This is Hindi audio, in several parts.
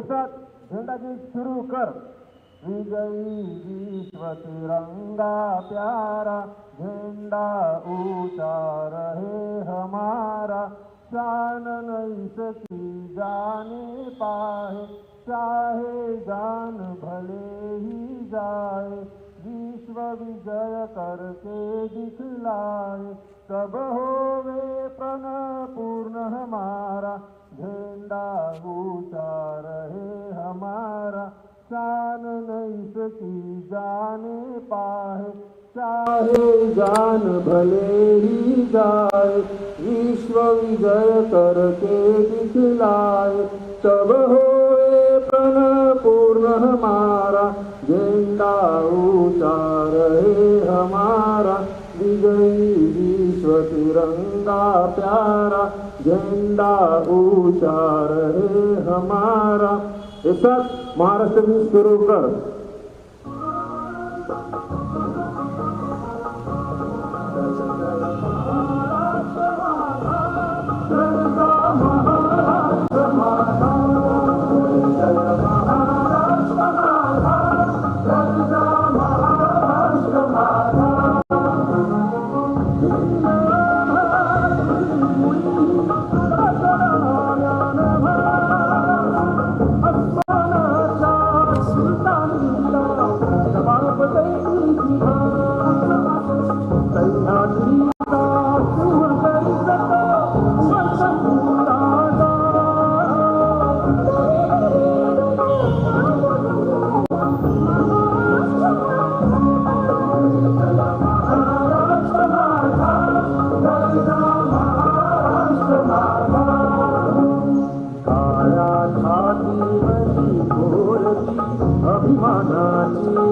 झंडा गीत शुरू कर। विजयी विश्व तिरंगा प्यारा, झंडा ऊँचा रहे हमारा। शान नहीं सकी जाने पाए, चाहे जान भले ही जाए। विश्व विजय करके दिखलाए तब होवे प्रण पूर्ण हमारा। झंडा ऊँचा रहे हमारा। शान नहीं सकी जाने पाए। चाहे जान भले ही जाए। विश्व विजय करके दिखलाए। तब होए प्रण पूर्ण हमारा। झंडा ऊँचा रहे हमारा। विजयी तिरंगा प्यारा झंडा ऊँचा रहे हमारा। एक साथ महाराष्ट्र में शुरू कर। अभिमानाची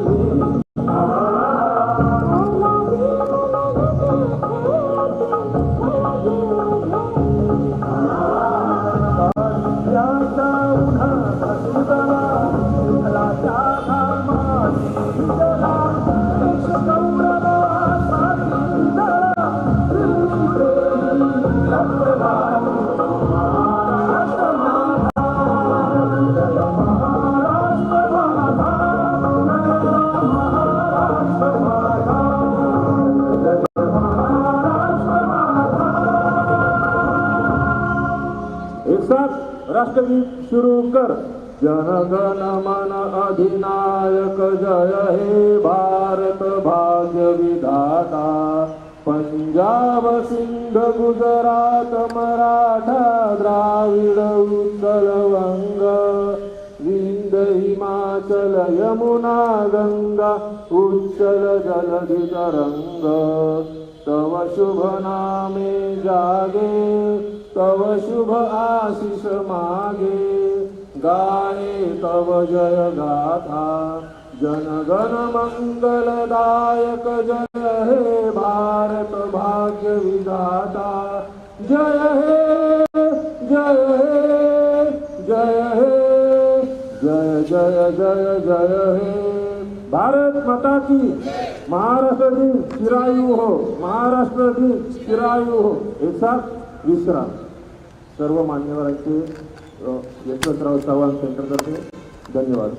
साथ राष्ट्रगीत सुरू कर. जनगण मन अधिनायक जय हे भारत भाग्य विधाता. पंजाब सिंध गुजरात मराठा द्राविड उत्कल वंग. विंद हिमाचल यमुना गंगा उच्चल जलधि तरंग तव शुभ नामे जागे, तव शुभ आशिष मागे। गाये तव जय गाथा, जनगण मंगलदायक जय हे भारत भाग्य विधाता जय हे जय हे। जय जय हे. भारत माता की महाराष्ट्र दिन चिरायू हो. महाराष्ट्र दिन चिरायू हो. एक विसरा सर्व मान्यवरांचे यशवंतराव चव्हाण सेंटरतर्फे धन्यवाद.